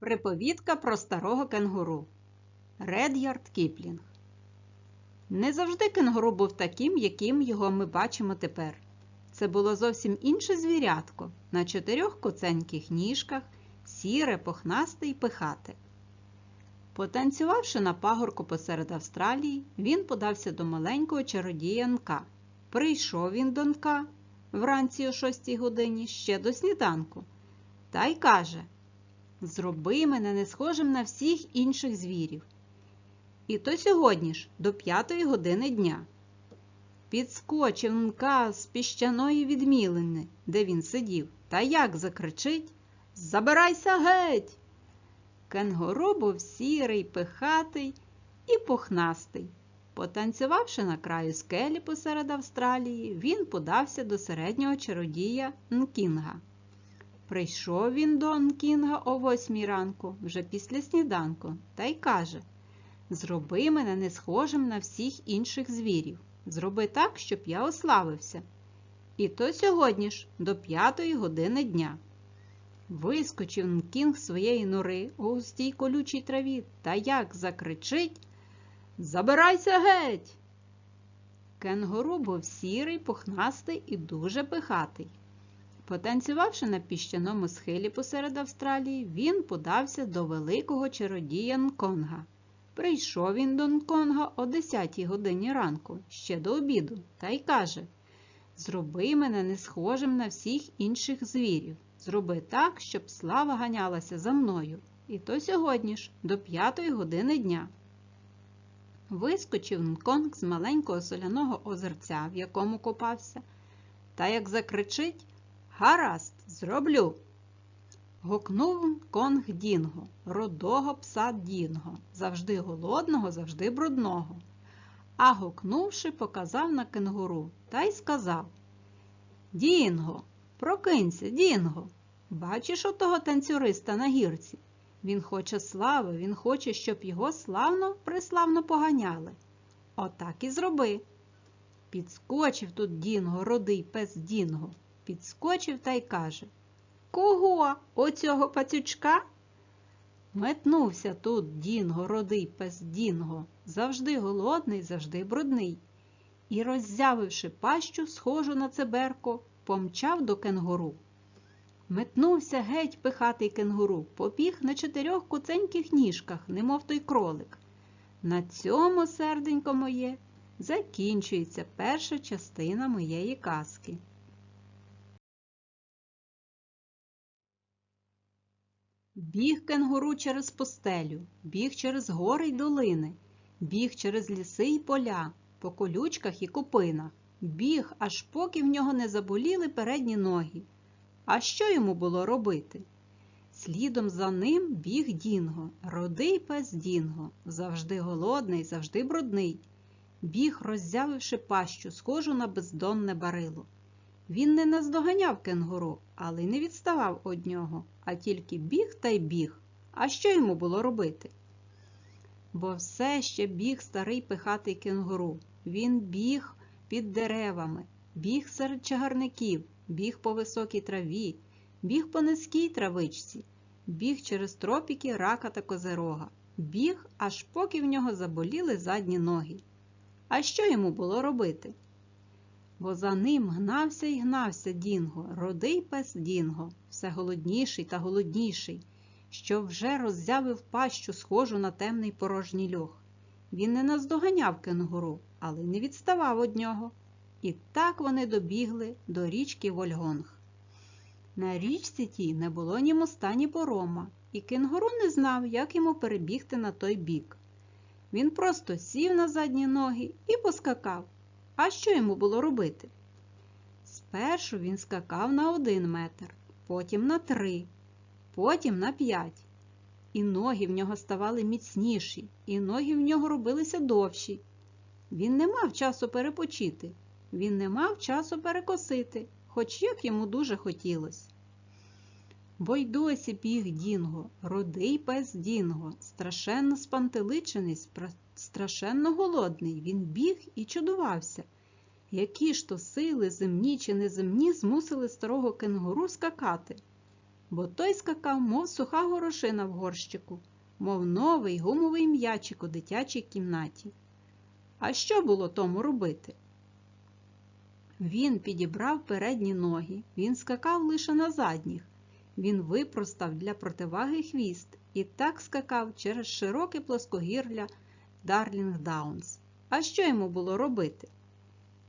Приповідка про старого кенгуру. Редярд Кіплінг. Не завжди кенгуру був таким, яким його ми бачимо тепер. Це було зовсім інше звірятко на чотирьох коценьких ніжках, сіре, похнасте і пихате. Потанцювавши на пагорку посеред Австралії, він подався до маленького чародія Нка. Прийшов він до Нка вранці о шостій годині ще до сніданку, та й каже Зроби мене не схожим на всіх інших звірів. І то сьогодні ж, до п'ятої години дня. Підскочив нка з піщаної відмілини, де він сидів, та як закричить Забирайся геть! Кенгуру був сірий, пихатий і пухнастий. Потанцювавши на краю скелі посеред Австралії, він подався до середнього чародія Нкінга. Прийшов він до Нкінга о восьмій ранку, вже після сніданку, та й каже Зроби мене не схожим на всіх інших звірів. Зроби так, щоб я ославився. І то сьогодні ж, до п'ятої години дня. Вискочив Нкінг з своєї нори у густій колючій траві та як закричить Забирайся геть! Кенгуру був сірий, пухнастий і дуже пихатий. Потанцювавши на піщаному схилі посеред Австралії, він подався до великого чародія Нконга. Прийшов він до Нконга о 10 годині ранку, ще до обіду, та й каже Зроби мене не схожим на всіх інших звірів. Зроби так, щоб слава ганялася за мною. І то сьогодні ж, до п'ятої години дня. Вискочив Нконг з маленького соляного озерця, в якому копався, та як закричить Гаразд, зроблю. Гукнув конг Дінго, рудого пса Дінго, завжди голодного, завжди брудного. А гукнувши, показав на кенгуру та й сказав Дінго, прокинься, Дінго. Бачиш отого танцюриста на гірці? Він хоче слави, він хоче, щоб його славно приславно поганяли. Отак і зроби. Підскочив тут Дінго, родий пес Дінго. Підскочив та й каже Кого? Оцього пацючка? Метнувся тут Дінго, родий пес Дінго, завжди голодний, завжди брудний. І, роззявивши пащу, схожу на цеберко, помчав до кенгуру. Метнувся геть пихатий кенгуру, побіг на чотирьох куценьких ніжках, немов той кролик. На цьому, серденько моє, закінчується перша частина моєї казки. Біг кенгуру через пустелю, біг через гори й долини, біг через ліси й поля, по колючках і купинах, біг, аж поки в нього не заболіли передні ноги. А що йому було робити? Слідом за ним біг Дінго, родий пес Дінго, завжди голодний, завжди брудний. Біг, роззявивши пащу, схожу на бездонне барило. Він не наздоганяв кенгуру, але й не відставав од нього, а тільки біг та й біг. А що йому було робити? Бо все ще біг старий пихатий кенгуру. Він біг під деревами, біг серед чагарників, біг по високій траві, біг по низькій травичці, біг через тропіки рака та козерога, біг, аж поки в нього заболіли задні ноги. А що йому було робити? Бо за ним гнався і гнався Дінго, родий пес Дінго, все голодніший та голодніший, що вже роззявив пащу, схожу на темний порожній льох. Він не наздоганяв кенгуру, але не відставав од нього. І так вони добігли до річки Вольгонг. На річці тій не було ні моста, ні порома, і кенгуру не знав, як йому перебігти на той бік. Він просто сів на задні ноги і поскакав. А що йому було робити? Спершу він скакав на один метр, потім на три, потім на п'ять. І ноги в нього ставали міцніші, і ноги в нього робилися довші. Він не мав часу перепочити, він не мав часу перекосити, хоч як йому дуже хотілося. Бо й біг Дінго, рудий пес Дінго, страшенно спантеличений, страшенно голодний. Він біг і чудувався. Які ж то сили, земні чи неземні, змусили старого кенгуру скакати? Бо той скакав, мов суха горошина в горщику, мов новий гумовий м'ячик у дитячій кімнаті. А що було тому робити? Він підібрав передні ноги, він скакав лише на задніх. Він випростав для противаги хвіст і так скакав через широке плоскогір'я Дарлінг Даунс. А що йому було робити?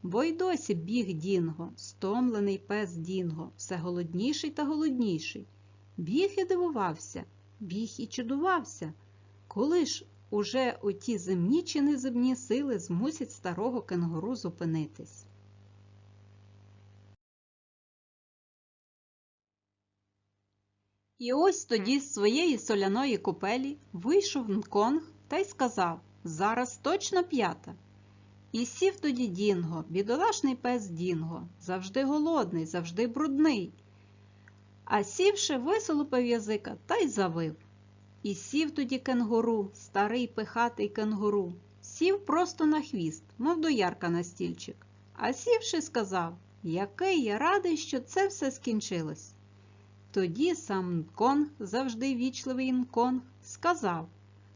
Бо й досі біг Дінго, стомлений пес Дінго, все голодніший та голодніший. Біг і дивувався, біг і чудувався. Коли ж уже оті земні чи неземні сили змусять старого кенгуру зупинитись? І ось тоді з своєї соляної купелі вийшов Нконг та й сказав Зараз точно п'ята. І сів тоді Дінго, бідолашний пес Дінго, завжди голодний, завжди брудний. А сівши, висолопив язика та й завив. І сів тоді кенгуру, старий пихатий кенгуру, сів просто на хвіст, мов доярка на стільчик. А сівши, сказав, який я радий, що це все скінчилось. Тоді сам Нконг, завжди вічливий Нконг, сказав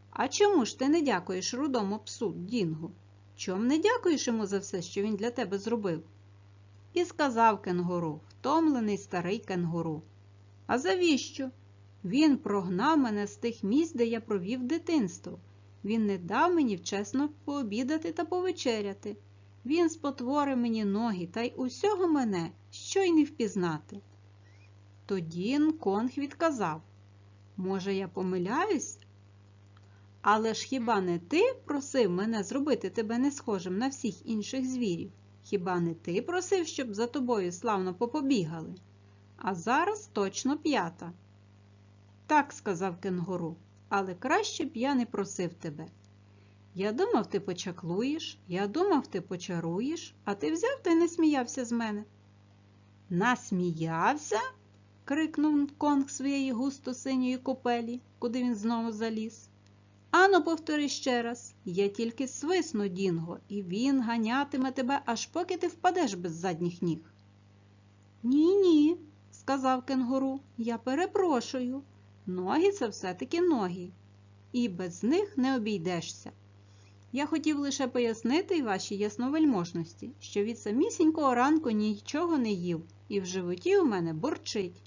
А чому ж ти не дякуєш рудому псу, Дінгу? Чом не дякуєш йому за все, що він для тебе зробив? І сказав кенгуру, втомлений старий кенгуру. А завіщо? Він прогнав мене з тих місць, де я провів дитинство. Він не дав мені вчасно пообідати та повечеряти. Він спотворив мені ноги та й усього мене, що й не впізнати. Тоді Нконг відказав Може, я помиляюсь? Але ж хіба не ти просив мене зробити тебе не схожим на всіх інших звірів? Хіба не ти просив, щоб за тобою славно попобігали? А зараз точно п'ята. Так, сказав кенгуру, але краще б я не просив тебе. Я думав, ти почаклуєш, я думав, ти почаруєш, а ти взяв та й не сміявся з мене. Насміявся? крикнув конг своєї густо синьої купелі, куди він знову заліз. Ану, повтори ще раз, я тільки свисну, Дінго, і він ганятиме тебе, аж поки ти впадеш без задніх ніг. Ні, ні, сказав кенгуру, я перепрошую. Ноги це все-таки ноги, і без них не обійдешся. Я хотів лише пояснити вашій ясновельможності, що від самісінького ранку нічого не їв, і в животі у мене борчить.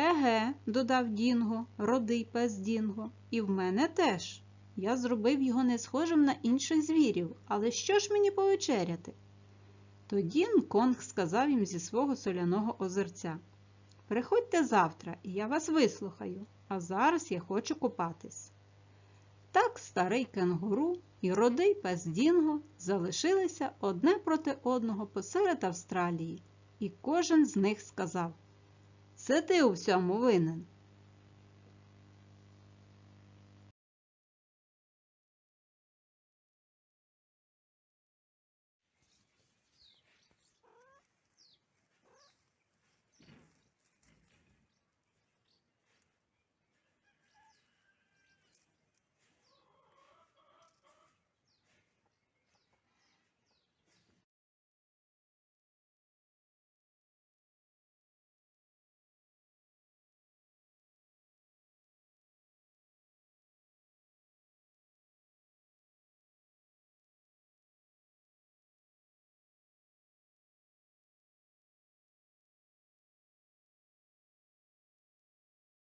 Еге, додав Дінго, родий пес Дінго, і в мене теж. Я зробив його не схожим на інших звірів, але що ж мені повечеряти? Тоді Нконг сказав їм зі свого соляного озерця Приходьте завтра, і я вас вислухаю, а зараз я хочу купатись. Так старий кенгуру і родий пес Дінго залишилися одне проти одного посеред Австралії, і кожен з них сказав це ти у всьому винен.